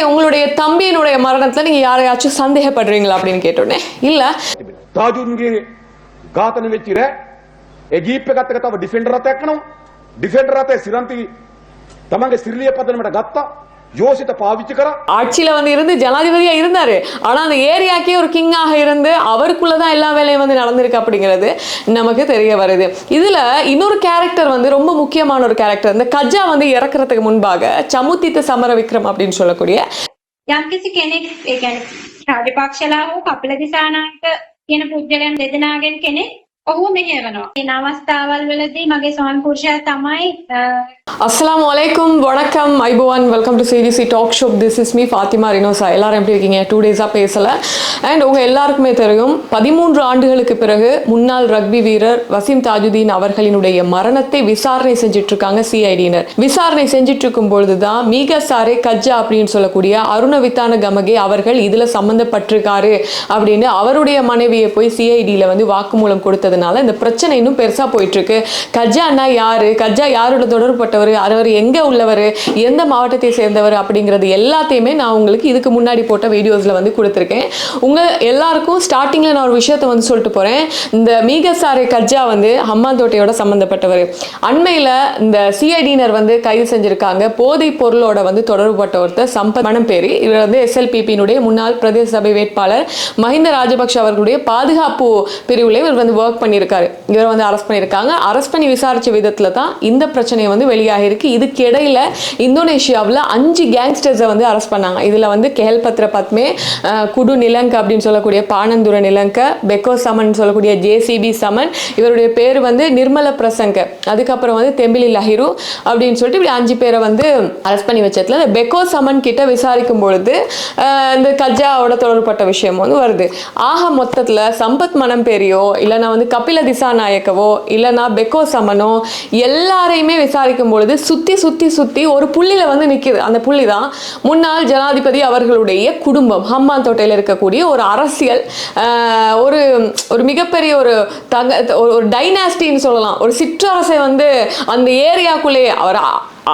உங்களுடைய தம்பியினுடைய மரணத்துல நீங்க யாரையாச்சும் சந்தேகப்படுறீங்களா அப்படின்னு கேட்டோன்னே இல்ல තාජුන්ගේ ඝාතන වෙච්ච රෑ ඒ ජීප් එකත් එක තව ඩිෆෙන්ඩර් රථයක් යනවා ඩිෆෙන්ඩර් රථයේ සිරන්ති තමන්ගේ සිරිලිය පදනමට ගත්තා යෝසිත පාවිච්චි කරා ஆட்சியில வந்து இருந்து ஜனாதிபதியா இருந்தாரு ஆனா அந்த ஏரியாக்கே ஒரு கிங்காக இருந்து அவருக்குள்ளதான் எல்லா வேலையும் வந்து நடந்திருக்கு அப்படிங்கிறது நமக்கு தெரிய வருது இதுல இன்னொரு கேரக்டர் வந்து ரொம்ப முக்கியமான ஒரு கேரக்டர் இந்த கஜா வந்து இறக்குறதுக்கு முன்பாக சமுத்தித்த சமர விக்ரம் அப்படின்னு சொல்லக்கூடிய යම්කිසි කෙනෙක් ඒ කියන්නේ රාජපක්ෂලා හෝ කපිල දිසානායක කියන පුද්ගලයන් දෙදෙනාගෙන් කෙනෙක් ඔහුව මෙහෙවනවා. ඒ අවස්ථාවල් වලදී මගේ ස්වාමි පුරුෂයා තමයි අ, அஸ்ஸலாமு அலைக்கும் வணக்கம் ஐபோவான் welcome to CGC talk shop this is me Fathima Rinosa எல்லாரும் எப்படி இருக்கீங்க டூ டேஸாக பேசலை அண்ட் உங்கள் எல்லாருக்குமே தெரியும் பதிமூன்று ஆண்டுகளுக்கு பிறகு முன்னாள் ரக்பி வீரர் வசீம் தாஜுதீன் அவர்களினுடைய மரணத்தை விசாரணை செஞ்சுட்டு இருக்காங்க சிஐடியினர் விசாரணை செஞ்சுட்டு இருக்கும் பொழுது தான் மீக சாரே கஜ்ஜா அப்படின்னு சொல்லக்கூடிய அருணவித்தான கமகே அவர்கள் இதில் சம்மந்தப்பட்டிருக்காரு அப்படின்னு அவருடைய மனைவியை போய் சிஐடியில் வந்து வாக்குமூலம் கொடுத்ததுனால இந்த பிரச்சனை இன்னும் பெருசாக போயிட்டு இருக்கு அண்ணா யாரு? கஜ்ஜா யாரோட தொடர்புப்பட்டவர் அவர் எங்கே உள்ளவர்? எந்த மாவட்டத்தை சேர்ந்தவர்? அப்படிங்கிறது எல்லாத்தையுமே நான் உங்களுக்கு இதுக்கு முன்னாடி போட்ட வீடியோஸில் வந்து கொடுத்துருக்கேன். உங்கள் எல்லாருக்கும் ஸ்டார்டிங்ல நான் ஒரு விஷயத்தை வந்து சொல்லிட்டு போறேன். இந்த மீகசாரை கஜ்ஜா வந்து ஹம்மாந்தோட்டையோட சம்மந்தப்பட்டவர் அண்மையில் இந்த சிஐடியினர் வந்து கைது செஞ்சுருக்காங்க. போதைப் பொருளோட வந்து தொடர்புபட்ட ஒருத்தர் சம்பத் மணம்பேரி. இவர் வந்து எஸ்எல்பிபியினுடைய முன்னாள் பிரதேச சபை வேட்பாளர். மஹிந்த ராஜபக்ஷ அவர்களுடைய பாதுகாப்பு பிரிவில் இவர் வந்து ஒர்க் பண்ணியிருக்காரு. இவர் வந்து அரெஸ்ட் பண்ணியிருக்காங்க. அரெஸ்ட் பண்ணி விசாரிச்ச விதத்தில் தான் இந்த பிரச்சனை வந்து வெளியாகிருக்கு இதுக்கிடையில் இந்தோனேஷியாவில் அஞ்சு கேங்ஸ்டர்ஸை வந்து அரெஸ்ட் பண்ணாங்க. இதில் வந்து கெஹல்பத்ர பத்மே குடு நிலங்க அப்படின்னு சொல்லக்கூடிய பானந்துர நிலங்க பெக்கோ சமன் சொல்லக்கூடிய ஜேசிபி சமன் இவருடைய பேர் வந்து நிர்மல பிரசங்க. அதுக்கப்புறம் வந்து தெம்பிலி லஹிரு அப்படின்னு சொல்லிட்டு இப்படி அஞ்சு பேரை வந்து அரெஸ்ட் பண்ணி வச்சதுல இந்த பெக்கோ சமன் கிட்ட விசாரிக்கும் பொழுது இந்த கஜாவோட தொடர்பட்ட விஷயம் வந்து வருது. ஆக மொத்தத்தில் சம்பத் மனம் பேரியோ இல்லைனா வந்து கபில திசாநாயக்கவோ இல்லைனா பெக்கோ சமனோ எல்லாரையுமே விசாரிக்கும் பொழுது சுற்றி சுற்றி சுற்றி ஒரு புள்ளியில் வந்து நிற்கிது அந்த புள்ளி தான் முன்னாள் ஜனாதிபதி அவர்களுடைய குடும்பம். ஹம்மாந்தோட்டையில் இருக்கக்கூடிய ஒரு அரசியல் ஒரு ஒரு மிகப்பெரிய ஒரு தங்க ஒரு- ஒரு டைனாஸ்டின்னு சொல்லலாம். ஒரு சிற்றரசை வந்து அந்த ஏரியாக்குள்ளேயே அவர்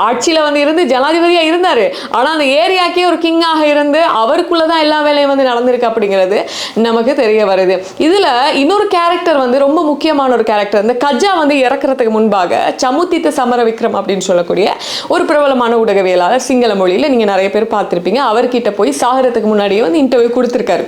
ஆட்சியில் வந்து இருந்து ஜனாதிபதியாக இருந்தார். ஆனால் அந்த ஏரியாக்கே ஒரு கிங்காக இருந்து அவருக்குள்ளே தான் எல்லா வேலையும் வந்து நடந்திருக்கு அப்படிங்கிறது நமக்கு தெரிய வருது. இதில் இன்னொரு கேரக்டர் வந்து ரொம்ப முக்கியமான ஒரு கேரக்டர் இந்த கஜா வந்து இறக்குறதுக்கு முன்பாக சமுத்தித்த சமர விக்ரம் அப்படின்னு சொல்லக்கூடிய ஒரு பிரபலமான ஊடகவியலாளர் சிங்கள மொழியில் நீங்கள் நிறைய பேர் பார்த்துருப்பீங்க. அவர்கிட்ட போய் சாகிறதுக்கு முன்னாடியே வந்து இன்டர்வியூ கொடுத்துருக்காரு.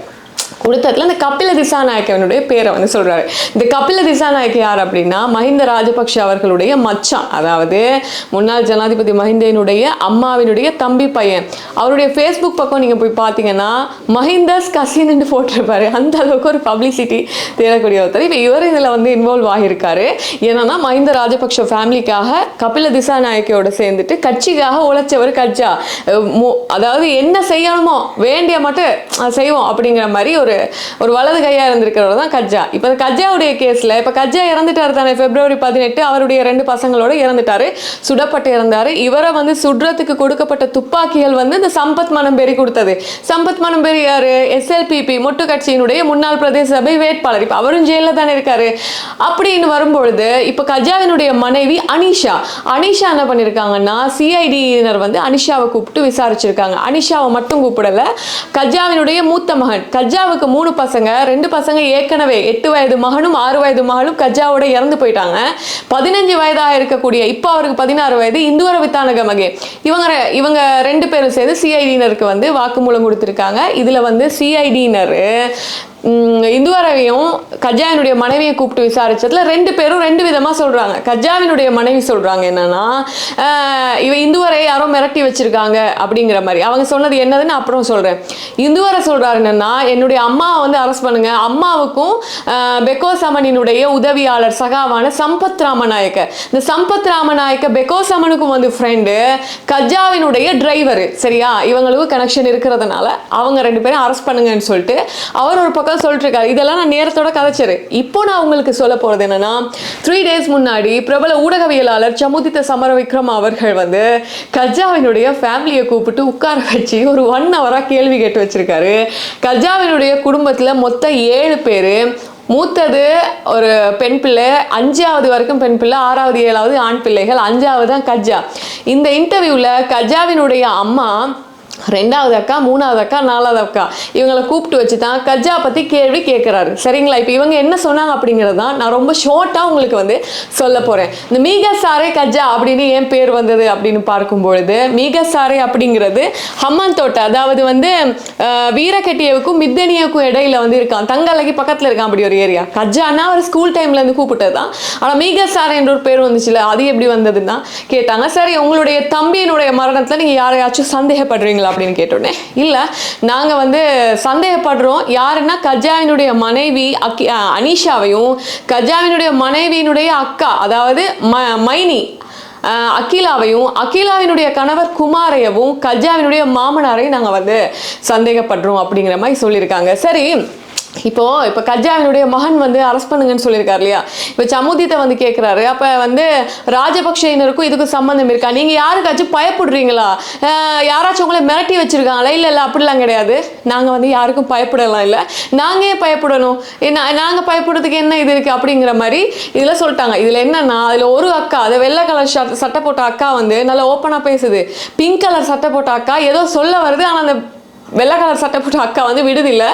கொடுத்ததுல இந்த கபில திசாநாயக்கவனுடைய பேரை வந்து சொல்றாரு. இந்த கபில திசாநாயக்க யார் அப்படின்னா மஹிந்த ராஜபக்ஷ அவர்களுடைய மச்சான். அதாவது முன்னாள் ஜனாதிபதி மஹிந்தனுடைய அம்மாவினுடைய தம்பி பையன். அவருடைய ஃபேஸ்புக் பக்கம் நீங்க போய் பார்த்தீங்கன்னா மஹிந்தாஸ் கசின்னு போட்டிருப்பாரு. அந்த அளவுக்கு ஒரு பப்ளிசிட்டி தேடக்கூடிய ஒருத்தர். இப்போ இவர் இதில் வந்து இன்வால்வ் ஆகியிருக்காரு. என்னன்னா மஹிந்த ராஜபக்ஷ ஃபேமிலிக்காக கபில திசாநாயக்கையோட சேர்ந்துட்டு கட்சிக்காக உழைச்சவர் கட்ஜா. மு- அதாவது என்ன செய்யணுமோ வேண்டிய மட்டும் செய்வோம் அப்படிங்கிற மாதிரி ஒரு ஒரு வலது கையா இருந்திருக்கிறவர் தான் கஜ்ஜா இப்போ இந்த கஜ்ஜாவுடைய கேஸ்ல இப்போ கஜ்ஜா இறந்துட்டாரு தானே பிப்ரவரி பதினெட்டு அவருடைய ரெண்டு பசங்களோட இறந்துட்டாரு சுடப்பட்டு இறந்தாரு. இவரை வந்து சுடுறதுக்கு கொடுக்கப்பட்ட துப்பாக்கிகள் வந்து இந்த சம்பத் மனம்பேரி கொடுத்தது. சம்பத் மனம்பேரி யாரு? எஸ்எல்பிபி மொட்டு கட்சியினுடைய முன்னாள் பிரதேச சபை வேட்பாளர். இப்போ அவரும் ஜெயில தானே இருக்காரு. அப்படின்னு வரும்பொழுது இப்போ கஜாவினுடைய மனைவி அனிஷா. அனிஷா என்ன பண்ணியிருக்காங்கன்னா சிஐடியினர் வந்து அனிஷாவை கூப்பிட்டு விசாரிச்சிருக்காங்க. அனிஷாவை மட்டும் கூப்பிடல. கஜாவினுடைய மூத்த மகன். கஜாவுக்கு மூணு பசங்க ரெண்டு பசங்க ஏற்கனவே எட்டு வயது மகனும் ஆறு வயது மகளும் கஜாவோட இறந்து போயிட்டாங்க. பதினஞ்சு வயதாக இருக்கக்கூடிய இப்போ அவருக்கு பதினாறு வயது இந்துவர வித்தானக மகே. இவங்க இவங்க ரெண்டு பேரும் சேர்ந்து சிஐடியினருக்கு வந்து வாக்குமூலம் கொடுத்துருக்காங்க. இதுல வந்து சிஐடியினர் இந்துவரவையும் கஜாவினுடைய மனைவியை கூப்பிட்டு விசாரிச்சதுல ரெண்டு பேரும் ரெண்டு விதமா சொல்றாங்க. கஜாவினுடைய மனைவி சொல்றாங்க என்னன்னா இவ இந்துவரை யாரோ மிரட்டி வச்சிருக்காங்க அப்படிங்கிற மாதிரி. அவங்க சொன்னது என்னதுன்னு அப்புறம் சொல்றேன். இந்துவரை சொல்றாரு என்னன்னா என்னுடைய அம்மாவை வந்து அரெஸ்ட் பண்ணுங்க. அம்மாவுக்கும் பெக்கோ சமனினுடைய உதவியாளர் சகாவான சம்பத் ராமநாயக்க. இந்த சம்பத் ராமநாயக்க பெக்கோ சமனுக்கும் வந்து ஃப்ரெண்டு கஜாவினுடைய டிரைவர் சரியா? இவங்களுக்கும் கனெக்ஷன் இருக்கிறதுனால அவங்க ரெண்டு பேரும் அரெஸ்ட் பண்ணுங்கன்னு சொல்லிட்டு அவர் ஒரு பக்கம் சொல்லிட்டு இருக்காரு இதெல்லாம் நான் நேரத்தோட கதைச்சரு. இப்போ நான் உங்களுக்கு சொல்ல போகிறது என்னன்னா த்ரீ டேஸ் முன்னாடி பிரபல ஊடகவியலாளர் சமுதித்த சமர விக்ரம் அவர்கள் வந்து கஜாவினுடைய ஃபேமிலியை கூப்பிட்டு உட்கார வச்சு ஒரு ஒன் ஹவராக கேள்வி கேட்டு வச்சிருக்காரு. கஜாவினுடைய குடும்பத்தில் மொத்தம் ஏழு பேர் மூத்தது ஒரு பெண் பிள்ளை அஞ்சாவது வரைக்கும் பெண் பிள்ளை ஆறாவது ஏழாவது ஆண் பிள்ளைகள் அஞ்சாவது தான் கஜா. இந்த இன்டர்வியூவில் கஜாவினுடைய அம்மா ரெண்டாவது அக்கா மூணாவது அக்கா நாலாவது அக்கா. இவங்களை கூப்பிட்டு வச்சு தான் கஜா பற்றி கேள்வி கேட்குறாரு சரிங்களா? இப்போ இவங்க என்ன சொன்னாங்க அப்படிங்கிறது தான் நான் ரொம்ப ஷார்ட்டாக உங்களுக்கு வந்து சொல்ல போகிறேன் இந்த மீகா சாரே கஜா அப்படின்னு ஏன் பேர் வந்தது அப்படின்னு பார்க்கும் பொழுது சாரே அப்படிங்கிறது ஹம்மன் தோட்டை அதாவது வந்து அஹ், வீரக்கட்டியவுக்கும் மித்தனியவுக்கும் இடையில வந்து இருக்கான். தங்கலகி பக்கத்தில் இருக்கான் அப்படி ஒரு ஏரியா. கஜானா ஒரு ஸ்கூல் டைம்ல இருந்து கூப்பிட்டது தான். ஆனால் மீகா சாரே என்ற ஒரு பேர் வந்துச்சுல அது எப்படி வந்ததுன்னா கேட்டாங்க. சரி உங்களுடைய தம்பியினுடைய மரணத்தில் நீங்கள் யாரையாச்சும் சந்தேகப்படுறீங்களா? அப்படின்னு கேட்டோடனே இல்லை நாங்கள் வந்து சந்தேகப்படுறோம். யாருன்னா கஜாவினுடைய மனைவி அக்கி அஹ் அனிஷாவையும் கஜாவினுடைய மனைவியினுடைய அக்கா அதாவது ம மைனி அஹ் அகிலாவையும் அகிலாவினுடைய கணவர் குமாரையவும் கஜாவினுடைய மாமனாரையும் நாங்கள் வந்து சந்தேகப்படுறோம் அப்படிங்கிற மாதிரி சொல்லியிருக்காங்க. சரி இப்போ இப்போ கஜாவினுடைய மகன் வந்து அரெஸ்ட் பண்ணுங்கன்னு சொல்லியிருக்காரு இல்லையா? இப்போ சமூதியத்தை வந்து கேட்குறாரு அப்போ வந்து ராஜபக்ஷயினருக்கும் இதுக்கும் சம்மந்தம் இருக்கா? நீங்கள் யாருக்காச்சும் பயப்படுறீங்களா? யாராச்சும் உங்களை மிரட்டி வச்சுருக்காங்களா? இல்லை இல்லை அப்படிலாம் கிடையாது. நாங்கள் வந்து யாருக்கும் பயப்படலாம் இல்லை. நாங்கள் ஏன் பயப்படணும்? என்ன நாங்கள் பயப்படுறதுக்கு என்ன இது இருக்குது அப்படிங்கிற மாதிரி இதில் சொல்லிட்டாங்க. இதில் என்னன்னா அதில் ஒரு அக்கா அது வெள்ளை கலர் ஷர்ட் சட்டை போட்ட அக்கா வந்து நல்லா ஓப்பனாக பேசுது. பிங்க் கலர் சட்டை போட்ட அக்கா ஏதோ சொல்ல வருது. ஆனால் அந்த வெள்ளை கலர் சட்டை போட்ட அக்கா வந்து விடுதில்ல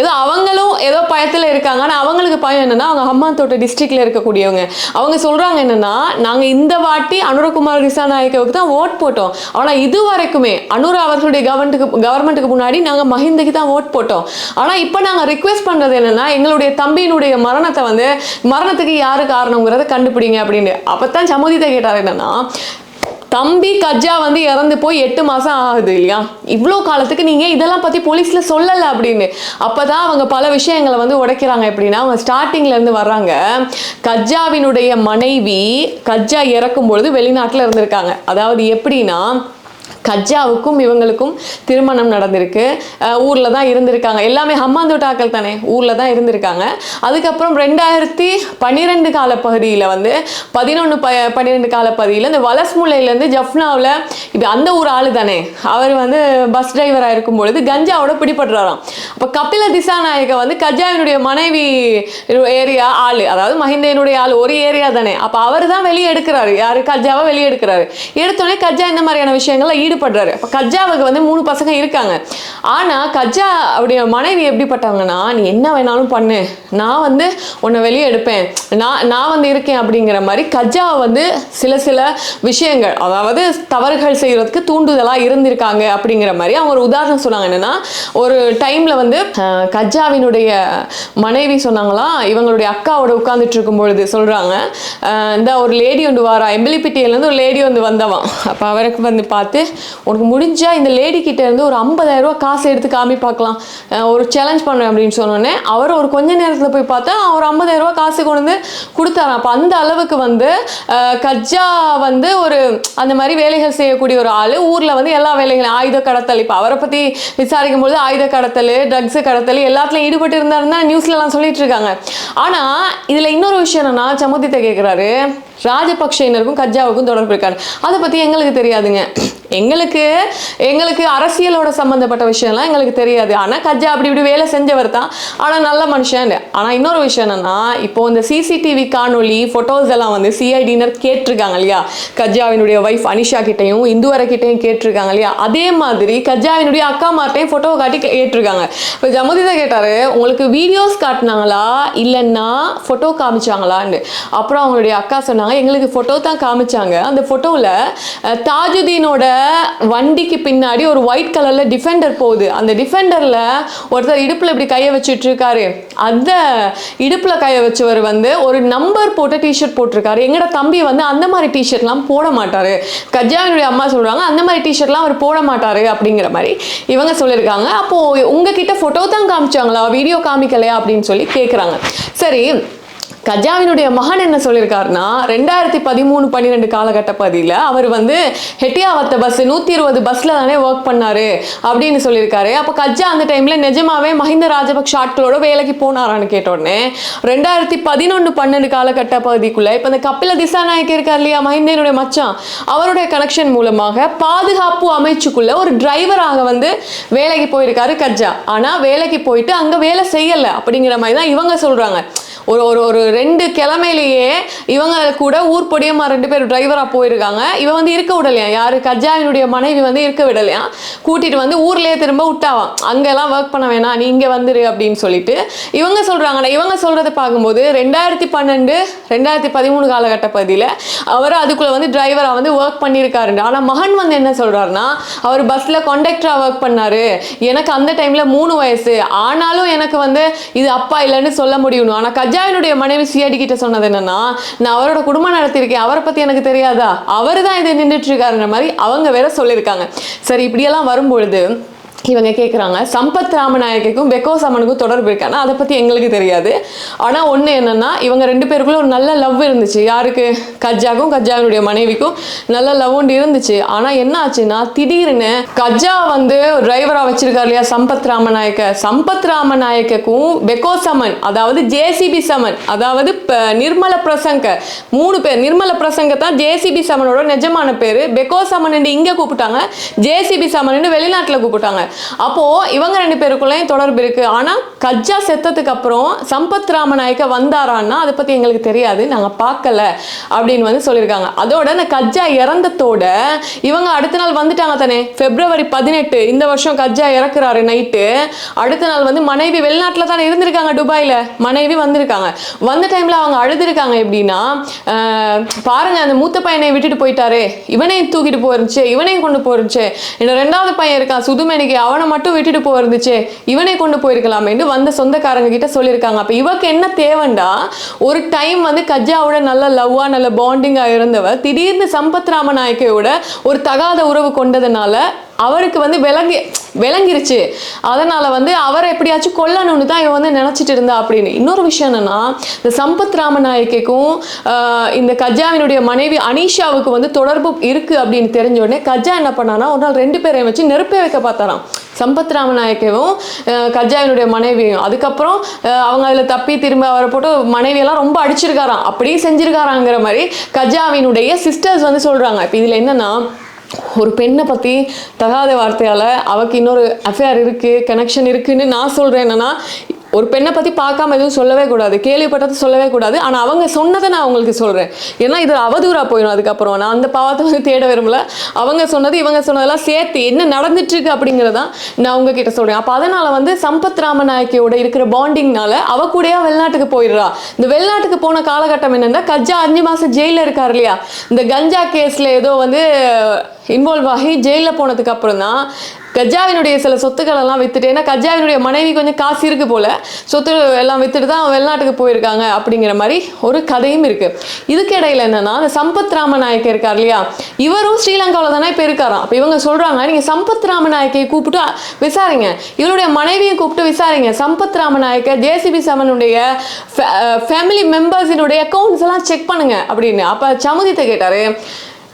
ஏதோ அவங்களும் ஏதோ பயத்தில் இருக்காங்க. ஆனால் அவங்களுக்கு பயம் என்னென்னா அவங்க ஹம்மாந்தோட்ட டிஸ்ட்ரிக்டில் இருக்கக்கூடியவங்க. அவங்க சொல்கிறாங்க என்னென்னா நாங்கள் இந்த வாட்டி அனுரகுமார் திசாநாயக்கவுக்கு தான் ஓட் போட்டோம். ஆனால் இது வரைக்குமே அனுர அவர்களுடைய கவர்மெண்ட்டுக்கு கவர்மெண்ட்டுக்கு முன்னாடி நாங்கள் மஹிந்துக்கு தான் ஓட் போட்டோம். ஆனால் இப்போ நாங்கள் ரிக்வெஸ்ட் பண்ணுறது என்னென்னா எங்களுடைய தம்பியினுடைய மரணத்தை வந்து மரணத்துக்கு யார் காரணங்கிறத கண்டுபிடிங்க அப்படின்னு அப்போ தான் சமுதித்தை கேட்டார் என்னென்னா தம்பி கஜா வந்து இறந்து போய் எட்டு மாதம் ஆகுது இல்லையா? இவ்வளோ காலத்துக்கு நீங்கள் இதெல்லாம் பற்றி போலீஸில் சொல்லலை அப்படின்னு. அப்போ தான் அவங்க பல விஷயங்களை வந்து உடைக்கிறாங்க. எப்படின்னா அவங்க ஸ்டார்டிங்லேருந்து வர்றாங்க. கஜாவினுடைய மனைவி கஜா இறக்கும் பொழுது வெளிநாட்டில் இருந்திருக்காங்க. அதாவது எப்படின்னா கஜ்ஜாவுக்கும் இவங்களுக்கும் திருமணம் நடந்திருக்கு. ஊரில் தான் இருந்திருக்காங்க. எல்லாமே ஹம்மாந்தோட்டாக்கள் தானே? ஊரில் தான் இருந்திருக்காங்க. அதுக்கப்புறம் ரெண்டாயிரத்தி பன்னிரெண்டு கால பகுதியில் வந்து பதினொன்று ப பன்னிரெண்டு கால பகுதியில் இந்த வலஸ்முலையிலேருந்து ஜஃப்னாவில் இப்போ அந்த ஊர் ஆள் தானே? அவர் வந்து பஸ் டிரைவராக இருக்கும் பொழுது கஞ்சாவோட பிடிபடுறாராம். அப்போ கபில திசாநாயக்க வந்து கஜாவினுடைய மனைவி ஏரியா ஆள். அதாவது மஹிந்தனுடைய ஆள். ஒரு ஏரியா தானே. அப்போ அவர் தான் வெளியே எடுக்கிறாரு. யாரு? கஜாவை வெளியே எடுக்கிறாரு. எடுத்தோடனே கஜா இந்த மாதிரியான விஷயங்கள் விஷயங்கள்ல ஈடுபடுறாரு. அப்போ கஜாவுக்கு வந்து மூணு பசங்க இருக்காங்க. ஆனால் கஜா அவருடைய மனைவி எப்படிப்பட்டவங்கன்னா நீ என்ன வேணாலும் பண்ணு. நான் வந்து உன்னை வெளியே எடுப்பேன். நான் நான் வந்து இருக்கேன் அப்படிங்கிற மாதிரி கஜா வந்து சில சில விஷயங்கள் அதாவது தவறுகள் செய்கிறதுக்கு தூண்டுதலாக இருந்திருக்காங்க அப்படிங்கிற மாதிரி அவங்க ஒரு உதாரணம் சொன்னாங்க. என்னென்னா ஒரு டைமில் வந்து கஜாவினுடைய மனைவி சொன்னாங்களாம் இவங்களுடைய அக்காவோட உட்காந்துட்டு இருக்கும் பொழுது சொல்கிறாங்க இந்த ஒரு லேடி ஒன்று வாரா. எம்பிலிபிட்டியிலேருந்து ஒரு லேடி வந்து வந்தவன் அப்போ அவருக்கு வந்து பார்த்து உனக்கு முடிஞ்சா இந்த லேடி கிட்டே இருந்து ஒரு 50000 ரூபாய் காசு எடுத்து காமி பார்க்கலாம். ஒரு சேலஞ்ச் பண்ணுறேன் அப்படின்னு சொன்னோன்னே அவர் ஒரு கொஞ்ச நேரத்தில் போய் பார்த்தா அவர் 50000 ரூபாய் காசு கொண்டு வந்து கொடுத்தாராம். அப்போ அந்த அளவுக்கு வந்து கஜ்ஜா கஜா வந்து ஒரு அந்த மாதிரி வேலைகள் செய்யக்கூடிய ஒரு ஆள். ஊரில் வந்து எல்லா வேலைகளும் ஆயுத கடத்தல். இப்போ அவரை பற்றி விசாரிக்கும் பொழுது ஆயுத கடத்தல் ட்ரக்ஸு கடத்தல் எல்லாத்துலையும் ஈடுபட்டு இருந்தாருன்னு தான் நியூஸ்லலாம் சொல்லிட்டு இருக்காங்க. ஆனால் இதில் இன்னொரு விஷயம் என்னன்னா சமுதித்தை கேட்குறாரு ராஜபக்ஷயினருக்கும் கஜாவுக்கும் தொடர்பு இருக்காரு. அதை பற்றி எங்களுக்கு தெரியாதுங்க. எங்களுக்கு எங்களுக்கு அரசியலோட சம்மந்தப்பட்ட விஷயம்லாம் எங்களுக்கு தெரியாது. ஆனால் கஜா அப்படி இப்படி வேலை செஞ்சவர் தான். ஆனால் நல்ல மனுஷன். ஆனால் இன்னொரு விஷயம் என்னன்னா இப்போ இந்த சிசிடிவி காணொளி ஃபோட்டோஸ் எல்லாம் வந்து சிஐடினர் கேட்டிருக்காங்க இல்லையா? கஜாவினுடைய ஒய்ஃப் அனிஷா கிட்டையும் இந்துவரை கிட்டையும் கேட்டிருக்காங்க இல்லையா? அதே மாதிரி கஜாவினுடைய அக்கா மார்ட்டையும் ஃபோட்டோ காட்டி கேட்டிருக்காங்க இப்போ ஜமுதிதா கேட்டார் உங்களுக்கு வீடியோஸ் காட்டினாங்களா? இல்லைன்னா ஃபோட்டோ காமிச்சாங்களான்னு. அப்புறம் அவங்களுடைய அக்கா சொன்னாங்க எங்களுக்கு ஃபோட்டோ தான் காமிச்சாங்க. அந்த ஃபோட்டோவில் தாஜுதீனோட வண்டிக்கு பின்னாடி ஒரு ஒயிட் கலரில் டிஃபெண்டர் போகுது. அந்த டிஃபெண்டரில் ஒருத்தர் இடுப்பில் இப்படி கையை வச்சுட்டு இருக்காரு. அந்த இடுப்பில் கையை வச்சவர் வந்து ஒரு நம்பர் போட்ட டிஷர்ட் போட்டிருக்காரு. எங்கட தம்பி வந்து அந்த மாதிரி டிஷர்ட்லாம் போட மாட்டாரு. கஜாவினுடைய அம்மா சொல்றாங்க அந்த மாதிரி டிஷர்ட்லாம் அவர் போட மாட்டாரு அப்படிங்கிற மாதிரி இவங்க சொல்லியிருக்காங்க. அப்போ உங்ககிட்ட ஃபோட்டோ தான் காமிச்சாங்களா? வீடியோ காமிக்கலையா அப்படின்னு சொல்லி கேட்குறாங்க சரி கஜாவினுடைய மகன் என்ன சொல்லியிருக்காருன்னா ரெண்டாயிரத்தி பதிமூணு பன்னிரெண்டு காலகட்ட பதியில் அவர் வந்து ஹெட்டியாவத்த பஸ் நூற்றி இருபது பஸ்ஸில் தானே ஒர்க் பண்ணாரு அப்படின்னு சொல்லியிருக்காரு அப்போ கஜா அந்த டைமில் நிஜமாவே மஹிந்த ராஜபக்ஷ ஆட்களோட வேலைக்கு போனாரான்னு கேட்டோடனே ரெண்டாயிரத்தி பதினொன்று பன்னெண்டு காலகட்ட பகுதிக்குள்ள இப்போ இந்த கப்பில திசாநாயக் இருக்கார் இல்லையா மஹிந்தனுடைய மச்சான் அவருடைய கனெக்ஷன் மூலமாக பாதுகாப்பு அமைச்சுக்குள்ள ஒரு டிரைவராக வந்து வேலைக்கு போயிருக்காரு கஜா. ஆனால் வேலைக்கு போயிட்டு அங்கே வேலை செய்யலை அப்படிங்கிற மாதிரி தான் இவங்க சொல்கிறாங்க ஒரு ஒரு ஒரு ரெண்டு கிழமையிலேயே இவங்க கூட ஊர் பொடியம்மா ரெண்டு பேர் டிரைவராக போயிருக்காங்க. இவன் வந்து இருக்க விடலையா? யாரு? கஜாவினுடைய மனைவி வந்து இருக்க விடலையா? கூட்டிகிட்டு வந்து ஊர்லேயே திரும்ப விட்டாவாம் அங்கெல்லாம் ஒர்க் பண்ண வேணாம் நீ இங்கே வந்துரு அப்படின்னு சொல்லிட்டு இவங்க சொல்கிறாங்கண்ணா இவங்க சொல்கிறத பார்க்கும்போது ரெண்டாயிரத்தி பன்னெண்டு ரெண்டாயிரத்தி பதிமூணு காலகட்ட பகுதியில் அவர் அதுக்குள்ளே வந்து டிரைவராக வந்து ஒர்க் பண்ணியிருக்காருண்டு ஆனால் மகன் வந்து என்ன சொல்கிறாருன்னா அவர் பஸ்ஸில் கண்டக்டராக ஒர்க் பண்ணார். எனக்கு அந்த டைமில் மூணு வயசு. ஆனாலும் எனக்கு வந்து இது அப்பா இல்லைன்னு சொல்ல முடியும் கஜ் கஜாவினுடைய மனைவி சிஐடி கிட்ட சொன்னது என்னன்னா நான் அவரோட குடும்பம் நடத்தியிருக்கேன் அவரை பத்தி எனக்கு தெரியாதா? அவர் தான் இதை நின்றுட்டு இருக்காருன்ற மாதிரி அவங்க வேற சொல்லியிருக்காங்க. சரி இப்படியெல்லாம் வரும்பொழுது இவங்க கேட்குறாங்க சம்பத் ராமநாயகக்கும் பெக்கோ சமனுக்கும் தொடர்பு இருக்கானா அதை பற்றி எங்களுக்கு தெரியாது. ஆனால் ஒன்று என்னென்னா இவங்க ரெண்டு பேருக்குள்ள ஒரு நல்ல லவ் இருந்துச்சு. யாருக்கு? கஜாக்கும் கஜ்ஜாவினுடைய மனைவிக்கும் நல்ல லவ் ஒன்று இருந்துச்சு. ஆனால் என்ன ஆச்சுன்னா திடீர்னு கஜ்ஜா வந்து டிரைவராக வச்சிருக்காரு இல்லையா சம்பத் ராமநாயக்க? சம்பத் ராமநாயக்கக்கும் பெக்கோ சமன் அதாவது ஜேசிபி சமன் அதாவது இப்போ நிர்மல பிரசங்க மூணு பேர் நிர்மல பிரசங்க தான் ஜேசிபி சமனோட நிஜமான பேர். பெக்கோ சமன் இங்கே கூப்பிட்டாங்க ஜேசிபி சமன் வெளிநாட்டில் கூப்பிட்டாங்க. அப்போது இவங்க ரெண்டு பேருக்குள்ளேயும் தொடர்பு இருக்கு. ஆனால் கஜ்ஜா செத்ததுக்கு அப்புறம் சம்பத் ராமநாயக்க வந்தாரான்னா அதை பற்றி எங்களுக்கு தெரியாது. நாங்கள் பார்க்கல அப்படின்னு வந்து சொல்லியிருக்காங்க. அதோட அந்த கஜ்ஜா இறந்ததோட இவங்க அடுத்த நாள் வந்துட்டாங்க தானே. பிப்ரவரி பதினெட்டு இந்த வருஷம் கஜ்ஜா இறக்குறாரு நைட்டு அடுத்த நாள் வந்து மனைவி வெளிநாட்டில் தானே இருந்திருக்காங்க துபாயில். மனைவி வந்திருக்காங்க. வந்த டைமில் அவங்க அழுதுருக்காங்க எப்படின்னா பாருங்க அந்த மூத்த பையனை விட்டுட்டு போயிட்டாரே. இவனையும் தூக்கிட்டு போயிருந்துச்சு இவனையும் கொண்டு போயிருந்துச்சு. என்னோட ரெண்டாவது பையன் இருக்கான் சுதுமேனிக்கு அவனை மட்டும் விட்டுட்டு போயிருந்துச்சே இவனை கொண்டு போயிருக்கலாமேன்னு வந்த சொந்தக்காரங்க கிட்ட சொல்லியிருக்காங்க. அப்போ இவக்கு என்ன தேவைண்டா ஒரு டைம் வந்து கஜ்ஜாவோட நல்ல லவ்வா நல்ல பாண்டிங்காக இருந்தவ திடீர்னு சம்பத் ராமநாயக்கையோட ஒரு தகாத உறவு கொண்டதுனால அவருக்கு வந்து விளங்கி விளங்கிருச்சு. அதனால வந்து அவரை எப்படியாச்சும் கொல்லணும்னு தான் இவன் வந்து நினைச்சிட்டு இருந்தா அப்படின்னு. இன்னொரு விஷயம் என்னன்னா இந்த சம்பத் ராமநாயக்கைக்கும் இந்த கஜாவினுடைய மனைவி அனீஷாவுக்கு வந்து தொடர்பு இருக்கு அப்படின்னு தெரிஞ்ச உடனே கஜா என்ன பண்ணானா ஒரு நாள் ரெண்டு பேரையும் வச்சு நெருப்பே வைக்க பார்த்தாராம். சம்பத் ராமநாயக்கவும் கஜாவினுடைய மனைவியும் அதுக்கப்புறம் அவங்க அதில் தப்பி திரும்ப அவரை போட்டு மனைவியெல்லாம் ரொம்ப அடிச்சிருக்காராம். அப்படியே செஞ்சிருக்காராங்கிற மாதிரி கஜாவினுடைய சிஸ்டர்ஸ் வந்து சொல்கிறாங்க இப்போ இதில் என்னென்னா ஒரு பெண்ணை பற்றி தகாத வார்த்தையால் அவக்கு இன்னொரு அஃபேர் இருக்குது கனெக்ஷன் இருக்குதுன்னு நான் சொல்கிறேன் என்னன்னா ஒரு பெண்ணை பற்றி பார்க்காம எதுவும் சொல்லவே கூடாது கேள்விப்பட்டது சொல்லவே கூடாது. ஆனால் அவங்க சொன்னதை நான் உங்களுக்கு சொல்கிறேன் ஏன்னா இது அவதூறாக போயிடும் அதுக்கப்புறம். நான் அந்த பாவத்தை வந்து தேட விரும்பல. அவங்க சொன்னது இவங்க சொன்னதெல்லாம் சேர்த்து என்ன நடந்துட்டுருக்கு அப்படிங்கிறதான் நான் உங்ககிட்ட சொல்கிறேன் அப்போ அதனால் வந்து சம்பத் ராமநாயக்கியோட இருக்கிற பாண்டிங்னால அவ கூடயா வெளிநாட்டுக்கு போயிடுறா? இந்த வெளிநாட்டுக்கு போன காலகட்டம் என்னென்னா கஜ்ஜா அஞ்சு மாதம் ஜெயிலில் இருக்கார் இல்லையா? இந்த கஞ்சா கேஸில் ஏதோ வந்து இன்வால்வ் ஆகி ஜெயிலில் போனதுக்கு அப்புறம் தான் கஜாவினுடைய சில சொத்துக்கள் எல்லாம் வித்துட்டு ஏன்னா கஜாவினுடைய மனைவி கொஞ்சம் காசு இருக்கு போல சொத்து எல்லாம் வித்துட்டு தான் வெளிநாட்டுக்கு போயிருக்காங்க அப்படிங்கிற மாதிரி ஒரு கதையும் இருக்கு. இதுக்கு இடையில என்னன்னா அந்த சம்பத் ராமநாயக்க இருக்கார் இல்லையா? இவரும் ஸ்ரீலங்காவில் தானே இப்போ இருக்காராம். அப்போ இவங்க சொல்றாங்க நீங்க சம்பத் ராமநாயக்கையை கூப்பிட்டு விசாரிங்க. இவருடைய மனைவியை கூப்பிட்டு விசாரிங்க. சம்பத் ராமநாயக்க ஜேசிபி சமனுடைய ஃபேமிலி மெம்பர்ஸினுடைய அக்கௌண்ட்ஸ் எல்லாம் செக் பண்ணுங்க அப்படின்னு. அப்போ சமுதித்தை கேட்டாரு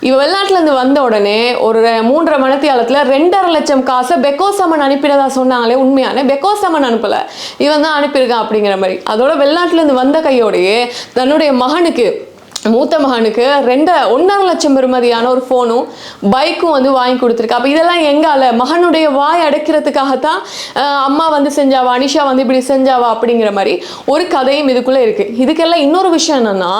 இவ வெளிநாட்டிலேருந்து வந்த உடனே ஒரு மூன்றரை மணித்தியாலத்தில் ரெண்டரை லட்சம் காசை பெக்கோசமன் அனுப்பினதா சொன்னாங்களே உண்மையான பெக்கோசமன் அனுப்பலை. இவன் தான் அனுப்பியிருக்கான் அப்படிங்கிற மாதிரி. அதோட வெளிநாட்டிலேருந்து வந்த கையோடையே தன்னுடைய மகனுக்கு மூத்த மகனுக்கு ரெண்டு ஒன்றரை லட்சம் பெறுமதியான ஒரு ஃபோனும் பைக்கும் வந்து வாங்கி கொடுத்துருக்கு. அப்போ இதெல்லாம் எங்கால? மகனுடைய வாய் அடைக்கிறதுக்காகத்தான் அம்மா வந்து செஞ்சாவா? அனிஷா வந்து இப்படி செஞ்சாவா? அப்படிங்கிற மாதிரி ஒரு கதையும் இதுக்குள்ள இருக்கு. இதுக்கெல்லாம் இன்னொரு விஷயம் என்னன்னா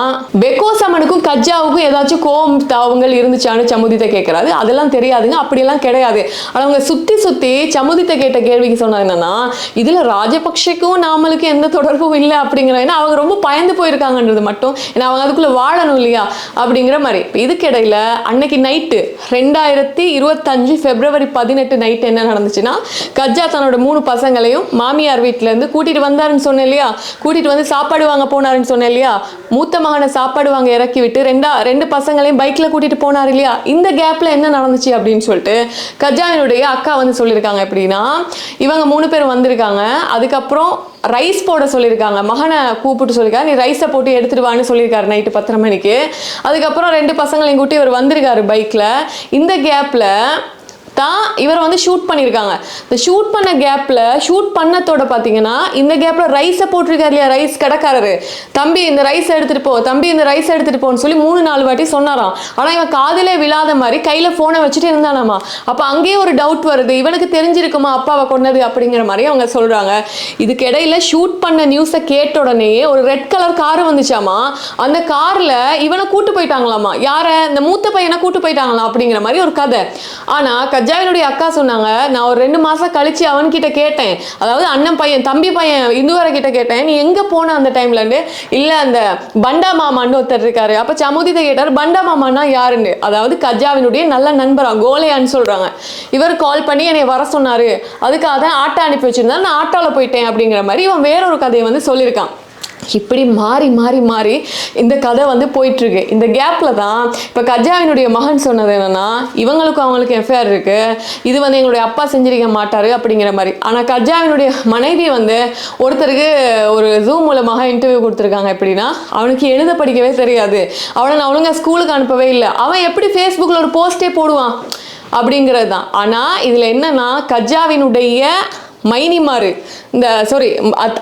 பெக்கோசமனுக்கும் கஜ்ஜாவுக்கும் ஏதாச்சும் கோபம் தாவங்கள் இருந்துச்சான்னு சமுதித்தை கேட்கறாரு அதெல்லாம் தெரியாதுங்க. அப்படியெல்லாம் கிடையாது. ஆனால் அவங்க சுத்தி சுத்தி சமுதித்தை கேட்ட கேள்விக்கு சொன்னது என்னன்னா இதுல ராஜபக்ஷக்கும் நாமளுக்கும் எந்த தொடர்பும் இல்லை அப்படிங்கிற ஏன்னா அவங்க ரொம்ப பயந்து போயிருக்காங்கன்றது மட்டும். ஏன்னா அவங்க அதுக்குள்ள வாழணும் இல்லையா? அப்படிங்கிற மாதிரி. இதுக்கிடையில் அன்னைக்கு நைட்டு ரெண்டாயிரத்தி இருபத்தஞ்சு பிப்ரவரி பதினெட்டு நைட் என்ன நடந்துச்சுன்னா கஜ்ஜா தன்னோட மூணு பசங்களையும் மாமியார் வீட்டிலேருந்து கூட்டிகிட்டு வந்தாருன்னு சொன்னேன் இல்லையா? கூட்டிகிட்டு வந்து சாப்பாடு வாங்க போனாருன்னு சொன்னேன் இல்லையா? மூத்த மகனை சாப்பாடு வாங்க இறக்கி விட்டு ரெண்டா ரெண்டு பசங்களையும் பைக்கில் கூட்டிகிட்டு போனார் இல்லையா? இந்த கேப்பில் என்ன நடந்துச்சு அப்படின்னு சொல்லிட்டு கஜாவினுடைய அக்கா வந்து சொல்லியிருக்காங்க எப்படின்னா இவங்க மூணு பேர் வந்திருக்காங்க. அதுக்கப்புறம் ரைஸ் போட சொல்லியிருக்காங்க. மகனை கூப்பிட்டு சொல்லியிருக்காரு. நீ ரைஸை போட்டு எடுத்துட்டு வான்னு சொல்லியிருக்காரு நைட்டு பத்தரை மணிக்கு. அதுக்கப்புறம் ரெண்டு பசங்களையும் கூட்டி இவர் வந்திருக்காரு பைக்கில் இந்த கேப்பில் தான் இவரை வந்து ஷூட் பண்ணியிருக்காங்க. இந்த ஷூட் பண்ண கேப்பில் ஷூட் பண்ணத்தோட பார்த்தீங்கன்னா இந்த கேப்பில் ரைஸை போட்டிருக்காரு இல்லையா? ரைஸ் கடைக்காரரு. தம்பி இந்த ரைஸ் எடுத்துகிட்டு போ. தம்பி இந்த ரைஸ் எடுத்துகிட்டு போன்னு சொல்லி மூணு நாலு வாட்டி சொன்னாராம். ஆனால் இவன் காதிலே விழாத மாதிரி கையில் ஃபோனை வச்சுட்டு இருந்தானாமா? அப்போ அங்கேயே ஒரு டவுட் வருது. இவனுக்கு தெரிஞ்சிருக்குமா? அப்பாவை கொன்னது அப்படிங்கிற மாதிரி அவங்க சொல்கிறாங்க இதுக்கு இடையில ஷூட் பண்ண நியூஸை கேட்ட உடனே ஒரு ரெட் கலர் கார் வந்துச்சாமா? அந்த காரில் இவனை கூட்டு போயிட்டாங்களாமா? யாரை? இந்த மூத்த பையனை கூட்டு போயிட்டாங்களாம் அப்படிங்கிற மாதிரி ஒரு கதை. ஆனால் கஜாவினுடைய அக்கா சொன்னாங்க நான் ஒரு ரெண்டு மாசம் கழிச்சு அவன்கிட்ட கேட்டேன். அதாவது அண்ணன் பையன் தம்பி பையன் இந்துவரை கிட்ட கேட்டேன். நீ எங்க போன அந்த டைம்லன்னு இல்ல அந்த பண்டா மாமான்னு ஒருத்தர் இருக்காரு. அப்ப சமுதித்தை கேட்டார் பண்டா மாமான்னா யாருன்னு? அதாவது கஜாவினுடைய நல்ல நண்பரா கோலையான்னு சொல்றாங்க. இவர் கால் பண்ணி என்னை வர சொன்னாரு. அதுக்காக தான் ஆட்டோ அனுப்பி வச்சிருந்தா நான் ஆட்டோல போயிட்டேன் அப்படிங்கிற மாதிரி இவன் வேறொரு கதையை வந்து சொல்லியிருக்கான். இப்படி மாறி மாறி மாறி இந்த கதை வந்து போயிட்டுருக்கு. இந்த கேப்பில் தான் இப்போ கஜாவினுடைய மகன் சொன்னது என்னென்னா இவங்களுக்கும் அவங்களுக்கு எஃப்ஐஆர் இருக்குது இது வந்து எங்களுடைய அப்பா செஞ்சிருக்க மாட்டார் அப்படிங்கிற மாதிரி. ஆனால் கஜாவினுடைய மனைவி வந்து ஒருத்தருக்கு ஒரு ஜூம் மூலமாக இன்டர்வியூ கொடுத்துருக்காங்க எப்படின்னா அவனுக்கு எழுத படிக்கவே தெரியாது. அவனை நான் ஒழுங்கா ஸ்கூலுக்கு அனுப்பவே இல்லை. அவன் எப்படி ஃபேஸ்புக்கில் ஒரு போஸ்டே போடுவான்? அப்படிங்கிறது தான். ஆனால் இதில் என்னன்னா கஜாவினுடைய மைனிமாரு. இந்த சாரி